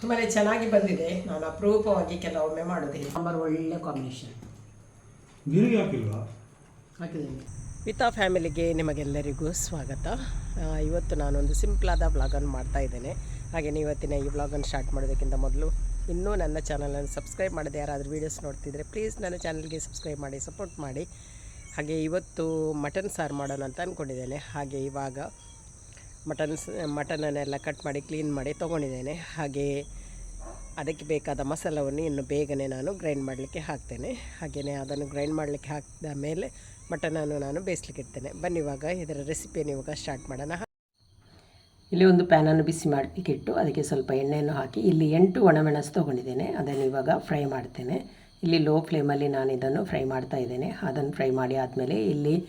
ತುಂಬಾ ಚೆನ್ನಾಗಿ ಬಂದಿದೆ. ನಾನು ಅಪರೂಪವಾಗಿ ಕೆಲವೊಮ್ಮೆ ಮಾಡೋದು ಸಾಂಬಾರು ಒಳ್ಳೆ ಕಾಂಬಿನೇಷನ್ ಹಾಕಿಲ್ವಾ? ಹಾಕಿದ್ದೀನಿ. ವಿತಾ ಫ್ಯಾಮಿಲಿಗೆ ನಿಮಗೆಲ್ಲರಿಗೂ ಸ್ವಾಗತ. ಇವತ್ತು ನಾನೊಂದು ಸಿಂಪಲಾದ ವ್ಲಾಗನ್ನು ಮಾಡ್ತಾ ಇದ್ದೇನೆ. ಹಾಗೆಯೇ ಇವತ್ತಿನ ಈ ವ್ಲಾಗನ್ನು ಸ್ಟಾರ್ಟ್ ಮಾಡೋದಕ್ಕಿಂತ ಮೊದಲು ಇನ್ನೂ ನನ್ನ ಚಾನಲನ್ನು ಸಬ್ಸ್ಕ್ರೈಬ್ ಮಾಡದೆ ಯಾರಾದರೂ ವೀಡಿಯೋಸ್ ನೋಡ್ತಿದ್ರೆ ಪ್ಲೀಸ್ ನನ್ನ ಚಾನಲ್ಗೆ ಸಬ್ಸ್ಕ್ರೈಬ್ ಮಾಡಿ ಸಪೋರ್ಟ್ ಮಾಡಿ. ಹಾಗೆ ಇವತ್ತು ಮಟನ್ ಸಾರು ಮಾಡೋಣ ಅಂತ ಅಂದ್ಕೊಂಡಿದ್ದೇನೆ ಹಾಗೆ ಇವಾಗ ಮಟನ್ ಮಟನನ್ನೆಲ್ಲ ಕಟ್ ಮಾಡಿ ಕ್ಲೀನ್ ಮಾಡಿ ತೊಗೊಂಡಿದ್ದೇನೆ. ಹಾಗೆಯೇ ಅದಕ್ಕೆ ಬೇಕಾದ ಮಸಾಲವನ್ನು ಇನ್ನು ಬೇಗನೆ ನಾನು ಗ್ರೈಂಡ್ ಮಾಡಲಿಕ್ಕೆ ಹಾಕ್ತೇನೆ. ಹಾಗೆಯೇ ಅದನ್ನು ಗ್ರೈಂಡ್ ಮಾಡಲಿಕ್ಕೆ ಹಾಕಿದ ಮೇಲೆ ಮಟನನ್ನು ನಾನು ಬೇಯಿಸ್ಲಿಕ್ಕೆ ಇಡ್ತೇನೆ. ಬನ್ನಿ ಇವಾಗ ಇದರ ರೆಸಿಪಿಯನ್ನು ಇವಾಗ ಸ್ಟಾರ್ಟ್ ಮಾಡೋಣ. ಇಲ್ಲಿ ಒಂದು ಪ್ಯಾನನ್ನು ಬಿಸಿ ಮಾಡಲಿಕ್ಕೆ ಇಟ್ಟು ಅದಕ್ಕೆ ಸ್ವಲ್ಪ ಎಣ್ಣೆಯನ್ನು ಹಾಕಿ ಇಲ್ಲಿ ಎಂಟು ಒಣಮೆಣಸು ತೊಗೊಂಡಿದ್ದೇನೆ. ಅದನ್ನು ಇವಾಗ ಫ್ರೈ ಮಾಡ್ತೇನೆ. ಇಲ್ಲಿ ಲೋ ಫ್ಲೇಮಲ್ಲಿ ನಾನು ಇದನ್ನು ಫ್ರೈ ಮಾಡ್ತಾ ಇದ್ದೇನೆ. ಅದನ್ನು ಫ್ರೈ ಮಾಡಿ ಆದಮೇಲೆ ಇಲ್ಲಿ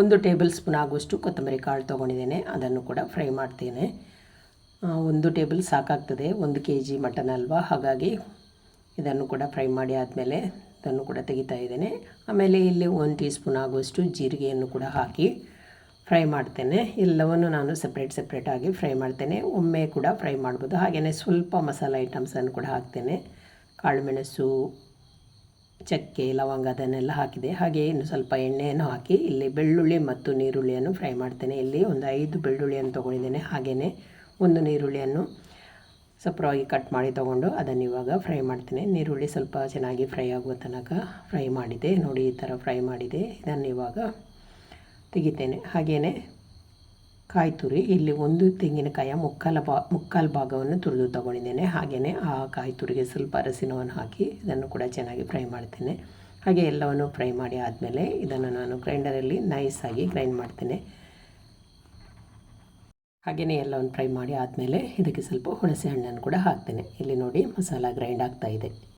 ಒಂದು ಟೇಬಲ್ ಸ್ಪೂನ್ ಆಗುವಷ್ಟು ಕೊತ್ತಂಬರಿ ಕಾಳು ತೊಗೊಂಡಿದ್ದೇನೆ, ಅದನ್ನು ಕೂಡ ಫ್ರೈ ಮಾಡ್ತೇನೆ. ಒಂದು ಟೇಬಲ್ ಸಾಕಾಗ್ತದೆ, ಒಂದು ಕೆ ಜಿ ಮಟನ್ ಅಲ್ವಾ? ಹಾಗಾಗಿ ಇದನ್ನು ಕೂಡ ಫ್ರೈ ಮಾಡಿ ಆದಮೇಲೆ ಇದನ್ನು ಕೂಡ ತೆಗಿತಾ ಇದ್ದೇನೆ. ಆಮೇಲೆ ಇಲ್ಲಿ ಒಂದು ಟೀ ಸ್ಪೂನ್ ಆಗುವಷ್ಟು ಜೀರಿಗೆಯನ್ನು ಕೂಡ ಹಾಕಿ ಫ್ರೈ ಮಾಡ್ತೇನೆ. ಎಲ್ಲವನ್ನು ನಾನು ಸಪ್ರೇಟ್ ಸಪ್ರೇಟಾಗಿ ಫ್ರೈ ಮಾಡ್ತೇನೆ. ಒಮ್ಮೆ ಕೂಡ ಫ್ರೈ ಮಾಡ್ಬೋದು. ಹಾಗೆಯೇ ಸ್ವಲ್ಪ ಮಸಾಲೆ ಐಟಮ್ಸನ್ನು ಕೂಡ ಹಾಕ್ತೇನೆ. ಕಾಳುಮೆಣಸು ಚಕ್ಕೆ, ಲವಂಗ ಅದನ್ನೆಲ್ಲ ಹಾಕಿದೆ. ಹಾಗೆ ಇನ್ನು ಸ್ವಲ್ಪ ಎಣ್ಣೆಯನ್ನು ಹಾಕಿ ಇಲ್ಲಿ ಬೆಳ್ಳುಳ್ಳಿ ಮತ್ತು ನೀರುಳ್ಳಿಯನ್ನು ಫ್ರೈ ಮಾಡ್ತೇನೆ. ಇಲ್ಲಿ ಒಂದು ಐದು ಬೆಳ್ಳುಳ್ಳಿಯನ್ನು ತೊಗೊಂಡಿದ್ದೇನೆ. ಹಾಗೆಯೇ ಒಂದು ನೀರುಳ್ಳಿಯನ್ನು ಸಪ್ರವಾಗಿ ಕಟ್ ಮಾಡಿ ತೊಗೊಂಡು ಅದನ್ನು ಇವಾಗ ಫ್ರೈ ಮಾಡ್ತೇನೆ. ನೀರುಳ್ಳಿ ಸ್ವಲ್ಪ ಚೆನ್ನಾಗಿ ಫ್ರೈ ಆಗುವ ತನಕ ಫ್ರೈ ಮಾಡಿದೆ. ನೋಡಿ ಈ ಥರ ಫ್ರೈ ಮಾಡಿದೆ. ಇದನ್ನು ಇವಾಗ ತೆಗಿತೇನೆ. ಹಾಗೆಯೇ ಕಾಯಿ ತುರಿ ಇಲ್ಲಿ ಒಂದು ತೆಂಗಿನಕಾಯಿಯ ಮುಕ್ಕಾಲ ಬಾ ಮುಕ್ಕಾಲು ಭಾಗವನ್ನು ತುರಿದು ತೊಗೊಂಡಿದ್ದೇನೆ. ಹಾಗೆಯೇ ಆ ಕಾಯಿ ತುರಿಗೆ ಸ್ವಲ್ಪ ಅರಸಿನವನ್ನು ಹಾಕಿ ಇದನ್ನು ಕೂಡ ಚೆನ್ನಾಗಿ ಫ್ರೈ ಮಾಡ್ತೇನೆ. ಹಾಗೆ ಎಲ್ಲವನ್ನು ಫ್ರೈ ಮಾಡಿ ಆದಮೇಲೆ ಇದನ್ನು ನಾನು ಗ್ರೈಂಡರಲ್ಲಿ ನೈಸಾಗಿ ಗ್ರೈಂಡ್ ಮಾಡ್ತೇನೆ. ಹಾಗೆಯೇ ಎಲ್ಲವನ್ನು ಫ್ರೈ ಮಾಡಿ ಆದಮೇಲೆ ಇದಕ್ಕೆ ಸ್ವಲ್ಪ ಹುಣಸೆ ಹಣ್ಣನ್ನು ಕೂಡ ಹಾಕ್ತೇನೆ. ಇಲ್ಲಿ ನೋಡಿ ಮಸಾಲ ಗ್ರೈಂಡ್ ಆಗ್ತಾ ಇದೆ.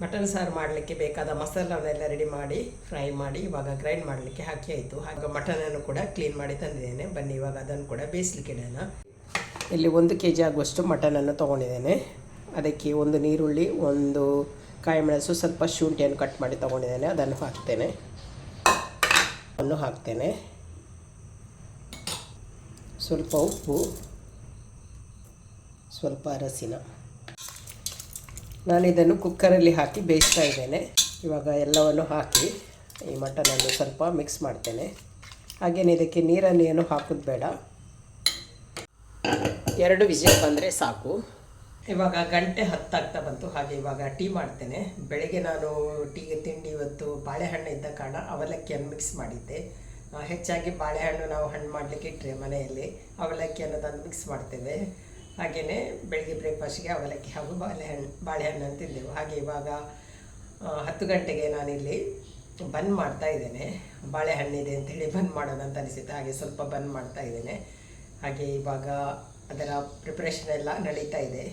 ಮಟನ್ ಸಾರು ಮಾಡಲಿಕ್ಕೆ ಬೇಕಾದ ಮಸಾಲವನ್ನೆಲ್ಲ ರೆಡಿ ಮಾಡಿ ಫ್ರೈ ಮಾಡಿ, ಇವಾಗ ಗ್ರೈಂಡ್ ಮಾಡಲಿಕ್ಕೆ ಹಾಕಿ ಆಯಿತು. ಹಾಗೆ ಮಟನನ್ನು ಕೂಡ ಕ್ಲೀನ್ ಮಾಡಿ ತಂದಿದ್ದೇನೆ. ಬನ್ನಿ, ಇವಾಗ ಅದನ್ನು ಕೂಡ ಬೇಯಿಸ್ಲಿಕ್ಕೆ ಇಡೋಣ. ಇಲ್ಲಿ ಒಂದು ಕೆ ಜಿ ಆಗುವಷ್ಟು ಮಟನನ್ನು ತೊಗೊಂಡಿದ್ದೇನೆ. ಅದಕ್ಕೆ ಒಂದು ನೀರುಳ್ಳಿ, ಒಂದು ಕಾಯಿ ಮೆಣಸು ಸ್ವಲ್ಪ ಶುಂಠಿಯನ್ನು ಕಟ್ ಮಾಡಿ ತೊಗೊಂಡಿದ್ದೇನೆ. ಅದನ್ನು ಹಾಕ್ತೇನೆ. ಅನ್ನು ಹಾಕ್ತೇನೆ. ಸ್ವಲ್ಪ ಉಪ್ಪು, ಸ್ವಲ್ಪ ಅರಸಿನ. ನಾನು ಇದನ್ನು ಕುಕ್ಕರಲ್ಲಿ ಹಾಕಿ ಬೇಯಿಸ್ತಾ ಇದ್ದೇನೆ. ಇವಾಗ ಎಲ್ಲವನ್ನು ಹಾಕಿ ಈ ಮಟನನ್ನು ಸ್ವಲ್ಪ ಮಿಕ್ಸ್ ಮಾಡ್ತೇನೆ. ಹಾಗೇನೆ ಇದಕ್ಕೆ ನೀರನ್ನು ಏನು ಹಾಕೋದು ಬೇಡ. ಎರಡು ವಿಸಿಲ್ ಬಂದರೆ ಸಾಕು. ಇವಾಗ ಗಂಟೆ ಹತ್ತಾಗ್ತಾ ಬಂತು. ಹಾಗೆ ಇವಾಗ ಟೀ ಮಾಡ್ತೇನೆ. ಬೆಳಗ್ಗೆ ನಾನು ಟೀಗೆ ತಿಂಡಿ ಇವತ್ತು ಬಾಳೆಹಣ್ಣು ಇದ್ದ ಕಾರಣ ಅವಲಕ್ಕಿಯನ್ನು ಮಿಕ್ಸ್ ಮಾಡಿದ್ದೆ. ಹೆಚ್ಚಾಗಿ ಬಾಳೆಹಣ್ಣು ನಾವು ಹಣ್ಣು ಮಾಡಲಿಕ್ಕೆ ಇಟ್ಟರೆ ಮನೆಯಲ್ಲಿ ಅವಲಕ್ಕಿಯನ್ನು ತಂದು ಮಿಕ್ಸ್ ಮಾಡ್ತೇವೆ. ಹಾಗೆಯೇ ಬೆಳಗ್ಗೆ ಬ್ರೇಕ್ಫಾಸ್ಟ್ಗೆ ಅವಲಕ್ಕಿ ಹಾಗೂ ಬಾಳೆಹಣ್ಣು ಬಾಳೆಹಣ್ಣನ್ನು ತಿಂದೆವು ಹಾಗೆ ಇವಾಗ ಹತ್ತು ಗಂಟೆಗೆ ನಾನಿಲ್ಲಿ ಬಂದ್ ಮಾಡ್ತಾ ಇದ್ದೇನೆ. ಬಾಳೆಹಣ್ಣಿದೆ ಅಂತೇಳಿ ಬಂದ್ ಮಾಡೋಣ ಅಂತ ಅನಿಸುತ್ತೆ. ಹಾಗೆ ಸ್ವಲ್ಪ ಬಂದ್ ಮಾಡ್ತಾ ಇದ್ದೇನೆ. ಹಾಗೆ ಇವಾಗ ಅದರ ಪ್ರಿಪ್ರೇಷನ್ ಎಲ್ಲ ನಡೀತಾ ಇದೆ.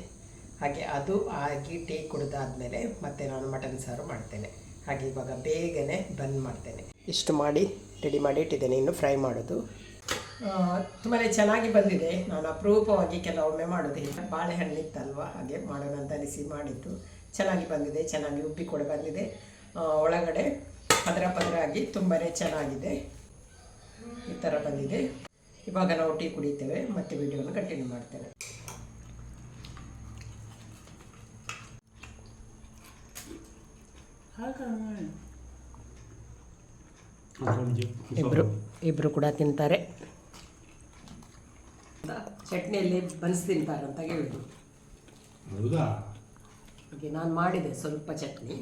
ಹಾಗೆ ಅದು ಆಗಿ ಟೀ ಕುಡಿದಾದ್ಮೇಲೆ ಮತ್ತೆ ನಾನು ಮಟನ್ ಸಾರು ಮಾಡ್ತೇನೆ. ಹಾಗೆ ಇವಾಗ ಬೇಗನೆ ಬಂದ್ ಮಾಡ್ತೇನೆ. ಇಷ್ಟು ಮಾಡಿ ರೆಡಿ ಮಾಡಿ ಇಟ್ಟಿದ್ದೇನೆ. ಇನ್ನು ಫ್ರೈ ಮಾಡೋದು. ತುಂಬಾ ಚೆನ್ನಾಗಿ ಬಂದಿದೆ. ನಾನು ಅಪರೂಪವಾಗಿ ಕೆಲವೊಮ್ಮೆ ಮಾಡೋದು ಬಾಳೆಹಣ್ಣು ಇತ್ತಲ್ವ ಹಾಗೆ ಮಾಡೋಣ ಅಂತ ಅನಿಸಿ ಮಾಡಿದ್ದು. ಚೆನ್ನಾಗಿ ಬಂದಿದೆ ಚೆನ್ನಾಗಿ ಉಬ್ಬಿ ಕೂಡ ಬಂದಿದೆ. ಆ, ಒಳಗಡೆ ಪದರ ಪದರ ಆಗಿ ತುಂಬಾ ಚೆನ್ನಾಗಿದೆ. ಈ ಥರ ಬಂದಿದೆ. ಇವಾಗ ನಾವು ಟೀ ಕುಡಿತೇವೆ ಮತ್ತೆ ವಿಡಿಯೋನ ಕಂಟಿನ್ಯೂ ಮಾಡ್ತೇನೆ ಇಬ್ಬರು ಇಬ್ರು ಕೂಡ ತಿಂತಾರೆ. ಚಟ್ನಿಯಲ್ಲಿ ಬನ್ಸ್ ತಿಂತಾರೆ ಅಂತ ಹೇಳಿದ್ರು. ಹೌದಾ? ಓಕೆ ನಾನು ಮಾಡಿದೆ ಸ್ವಲ್ಪ ಚಟ್ನಿ.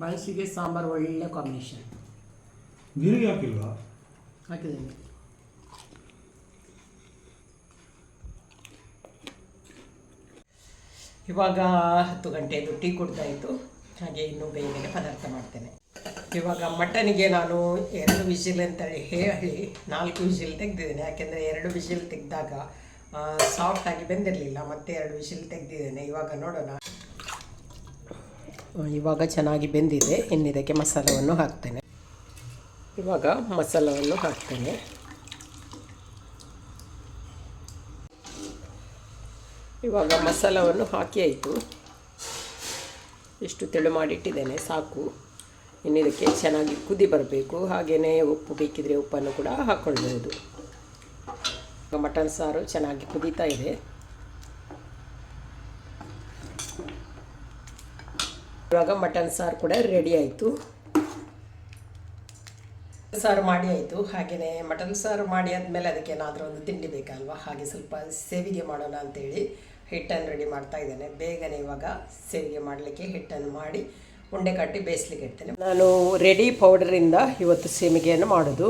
ಬನ್ಸಿಗೆ ಸಾಂಬಾರು ಒಳ್ಳೆ ಕಾಂಬಿನೇಷನ್ ನೀರಿಗೆ ಹಾಕಿಲ್ವಾ? ಹಾಕಿದ್ದೀನಿ. ಇವಾಗ ಹತ್ತು ಗಂಟೆದು ಟೀ ಕುಡ್ದಾಯಿತು. ಹಾಗೆ ಇನ್ನೂ ಬೇಗನೆ ಪದಾರ್ಥ ಮಾಡ್ತೇನೆ. ಇವಾಗ ಮಟನ್ಗೆ ನಾನು ಎರಡು ವಿಸಿಲ್ ಅಂತೇಳಿ ಹೇಳಿ ನಾಲ್ಕು ವಿಸಿಲ್ ತೆಗೆದಿದ್ದೇನೆ. ಯಾಕೆಂದರೆ ಎರಡು ವಿಸಿಲ್ ತೆಗೆದಾಗ ಸಾಫ್ಟಾಗಿ ಬೆಂದಿರಲಿಲ್ಲ. ಮತ್ತೆ ಎರಡು ವಿಸಿಲ್ ತೆಗೆದಿದ್ದೇನೆ. ಇವಾಗ ನೋಡೋಣ. ಇವಾಗ ಚೆನ್ನಾಗಿ ಬೆಂದಿದೆ. ಇನ್ನು ಇದಕ್ಕೆ ಮಸಾಲವನ್ನು ಹಾಕ್ತೇನೆ. ಇವಾಗ ಮಸಾಲವನ್ನು ಹಾಕ್ತೇನೆ. ಇವಾಗ ಮಸಾಲವನ್ನು ಹಾಕಿ ಆಯಿತು. ಇಷ್ಟು ತೆಳು ಮಾಡಿಟ್ಟಿದ್ದೇನೆ. ಸಾಕು. ಇನ್ನು ಇದಕ್ಕೆ ಚೆನ್ನಾಗಿ ಕುದಿ ಬರಬೇಕು. ಹಾಗೆಯೇ ಉಪ್ಪು ಬೇಕಿದ್ರೆ ಉಪ್ಪನ್ನು ಕೂಡ ಹಾಕ್ಕೊಳ್ಬೋದು ಮಟನ್ ಸಾರು ಚೆನ್ನಾಗಿ ಕುದೀತಾ ಇದೆ. ಇವಾಗ ಮಟನ್ ಸಾರು ಕೂಡ ರೆಡಿ ಆಯಿತು. ಸಾರು ಮಾಡಿ ಆಯಿತು. ಹಾಗೆಯೇ ಮಟನ್ ಸಾರು ಮಾಡಿ ಆದಮೇಲೆ ಅದಕ್ಕೆ ಏನಾದರೂ ಒಂದು ತಿಂಡಿ ಬೇಕಲ್ವಾ? ಹಾಗೆ ಸ್ವಲ್ಪ ಸೇವಿಗೆ ಮಾಡೋಣ ಅಂತೇಳಿ ಹಿಟ್ಟನ್ನು ರೆಡಿ ಮಾಡ್ತಾ ಇದ್ದೇನೆ. ಬೇಗನೆ ಇವಾಗ ಸೇವಿಗೆ ಮಾಡಲಿಕ್ಕೆ ಹಿಟ್ಟನ್ನು ಮಾಡಿ ಉಂಡೆ ಕಟ್ಟಿ ಬೇಯಿಸ್ಲಿಕ್ಕೆ ಇಡ್ತೇನೆ. ನಾನು ರೆಡಿ ಪೌಡರಿಂದ ಇವತ್ತು ಸೇಮಿಗೆಯನ್ನು ಮಾಡೋದು.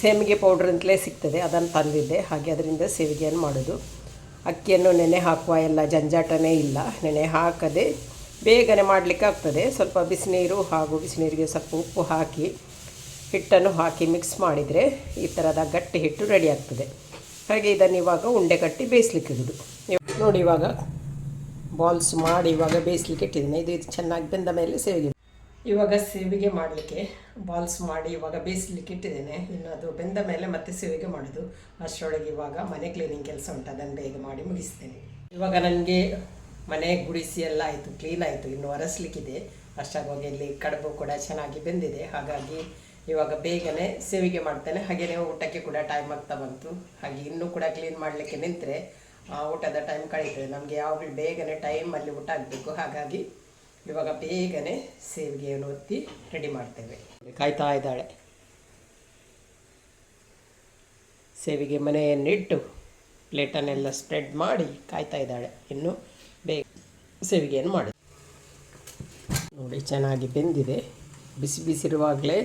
ಸೇಮಿಗೆ ಪೌಡ್ರ್ ಅಂತಲೇ ಸಿಗ್ತದೆ, ಅದನ್ನು ತಂದಿದ್ದೆ. ಹಾಗೆ ಅದರಿಂದ ಸೇವಿಗೆಯನ್ನು ಮಾಡೋದು. ಅಕ್ಕಿಯನ್ನು ನೆನೆ ಹಾಕುವ ಎಲ್ಲ ಜಂಜಾಟನೇ ಇಲ್ಲ. ನೆನೆ ಹಾಕದೆ ಬೇಗನೆ ಮಾಡಲಿಕ್ಕೆ ಆಗ್ತದೆ. ಸ್ವಲ್ಪ ಬಿಸಿನೀರು ಹಾಗೂ ಬಿಸಿನೀರಿಗೆ ಸ್ವಲ್ಪ ಉಪ್ಪು ಹಾಕಿ, ಹಿಟ್ಟನ್ನು ಹಾಕಿ ಮಿಕ್ಸ್ ಮಾಡಿದರೆ ಈ ಥರದ ಗಟ್ಟಿ ಹಿಟ್ಟು ರೆಡಿ ಆಗ್ತದೆ. ಹಾಗೆ ಇದನ್ನು ಇವಾಗ ಉಂಡೆ ಕಟ್ಟಿ ಬೇಯಿಸ್ಲಿಕ್ಕೆ ಇಡುದು. ನೋಡಿ ಇವಾಗ ಬಾಲ್ಸ್ ಮಾಡಿ ಇವಾಗ ಬೇಯಿಸ್ಲಿಕ್ಕೆ ಇಟ್ಟಿದ್ದೀನಿ. ಇದು ಇದು ಚೆನ್ನಾಗಿ ಬೆಂದ ಮೇಲೆ ಸೇವಿಗೆ ಇವಾಗ ಸೇವಿಗೆ ಮಾಡಲಿಕ್ಕೆ ಬಾಲ್ಸ್ ಮಾಡಿ ಇವಾಗ ಬೇಯಿಸ್ಲಿಕ್ಕೆ ಇಟ್ಟಿದ್ದೇನೆ. ಇನ್ನು ಅದು ಬೆಂದ ಮೇಲೆ ಮತ್ತೆ ಸೇವಿಗೆ ಮಾಡೋದು. ಅಷ್ಟರೊಳಗೆ ಇವಾಗ ಮನೆ ಕ್ಲೀನಿಂಗ್ ಕೆಲಸ ಉಂಟು. ಅದನ್ನು ಬೇಗ ಮಾಡಿ ಮುಗಿಸ್ತೇನೆ. ಇವಾಗ ನನಗೆ ಮನೆ ಗುಡಿಸಿ ಎಲ್ಲ ಆಯಿತು. ಕ್ಲೀನ್ ಆಯಿತು. ಇನ್ನು ಒರೆಸ್ಲಿಕ್ಕಿದೆ. ಅಷ್ಟಾಗೋಗಿ ಇಲ್ಲಿ ಕಡುಬು ಕೂಡ ಚೆನ್ನಾಗಿ ಬೆಂದಿದೆ. ಹಾಗಾಗಿ ಇವಾಗ ಬೇಗನೆ ಸೇವಿಗೆ ಮಾಡ್ತೇನೆ. ಹಾಗೆಯೇ ಊಟಕ್ಕೆ ಕೂಡ ಟೈಮ್ ಆಗ್ತಾ ಬಂತು. ಹಾಗೆ ಇನ್ನೂ ಕೂಡ ಕ್ಲೀನ್ ಮಾಡಲಿಕ್ಕೆ ನಿಂತರೆ ಊಟದ ಟೈಮ್ ಕಳೀತದೆ ನಮಗೆ ಯಾವಾಗಲೂ ಬೇಗನೆ ಟೈಮಲ್ಲಿ ಊಟ ಆಗಬೇಕು. ಹಾಗಾಗಿ ಇವಾಗ ಬೇಗನೆ ಸೇವಿಗೆಯನ್ನು ಒತ್ತಿ ರೆಡಿ ಮಾಡ್ತೇವೆ. ಕಾಯ್ತಾ ಇದ್ದಾಳೆ. ಸೇವಿಗೆ ಮನೆಯನ್ನಿಟ್ಟು ಪ್ಲೇಟನ್ನೆಲ್ಲ ಸ್ಪ್ರೆಡ್ ಮಾಡಿ ಕಾಯ್ತಾ ಇದ್ದಾಳೆ. ಇನ್ನು ಬೇಗ ಸೇವಿಗೆಯನ್ನು ಮಾಡಿ. ನೋಡಿ, ಚೆನ್ನಾಗಿ ಬೆಂದಿದೆ. ಬಿಸಿ ಬಿಸಿರುವಾಗಲೇ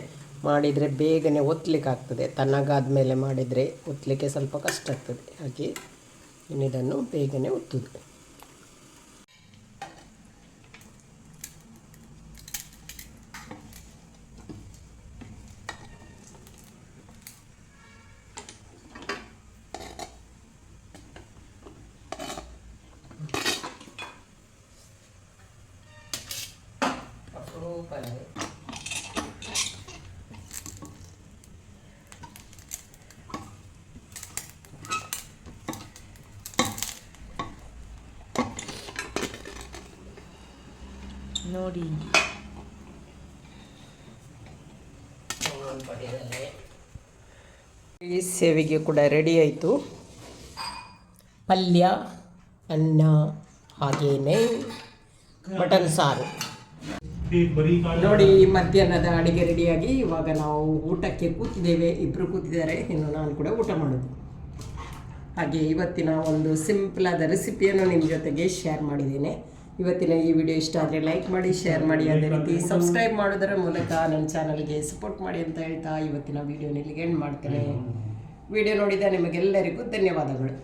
ಮಾಡಿದರೆ ಬೇಗನೆ ಒತ್ತಲಿಕ್ಕೆ ಆಗ್ತದೆ ತಣ್ಣಗಾದ ಮೇಲೆ ಮಾಡಿದರೆ ಒತ್ತಲಿಕ್ಕೆ ಸ್ವಲ್ಪ ಕಷ್ಟ ಆಗ್ತದೆ. ಹಾಗೆ ಇನ್ನಿದನ್ನು ಬೇಗನೆ ಒತ್ತುದು ಅಪರೂಪನೇ ನೋಡಿ. ಈ ಸೇವಿಗೆ ಕೂಡ ರೆಡಿ ಆಯಿತು. ಪಲ್ಯ, ಅನ್ನ, ಹಾಗೇನೆ ಮಟನ್ ಸಾರು. ನೋಡಿ ಮಧ್ಯಾಹ್ನದ ಅಡುಗೆ ರೆಡಿಯಾಗಿ ಇವಾಗ ನಾವು ಊಟಕ್ಕೆ ಕೂತಿದ್ದೇವೆ. ಇಬ್ಬರು ಕೂತಿದ್ದಾರೆ. ಇನ್ನು ನಾನು ಕೂಡ ಊಟ ಮಾಡೋದು. ಹಾಗೆ ಇವತ್ತಿನ ಒಂದು ಸಿಂಪಲ್ ಆದ ರೆಸಿಪಿಯನ್ನು ನಿಮ್ಮ ಜೊತೆಗೆ ಶೇರ್ ಮಾಡಿದ್ದೇನೆ. ಇವತ್ತಿನ ಈ ವಿಡಿಯೋ ಇಷ್ಟ ಆದರೆ ಲೈಕ್ ಮಾಡಿ ಶೇರ್ ಮಾಡಿ. ಅದೇ ರೀತಿ ಸಬ್ಸ್ಕ್ರೈಬ್ ಮಾಡೋದರ ಮೂಲಕ ನನ್ನ ಚಾನಲ್ಗೆ ಸಪೋರ್ಟ್ ಮಾಡಿ ಅಂತ ಹೇಳ್ತಾ ಇವತ್ತಿನ ವಿಡಿಯೋ ಇಲ್ಲಿಗೆ ಎಂಡ್ ಮಾಡ್ತೇನೆ. ವಿಡಿಯೋ ನೋಡಿದ ನಿಮಗೆಲ್ಲರಿಗೂ ಧನ್ಯವಾದಗಳು.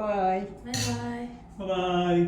ಬಾಯ್ ಬಾಯ್ ಬಾಯ್ ಬಾಯ್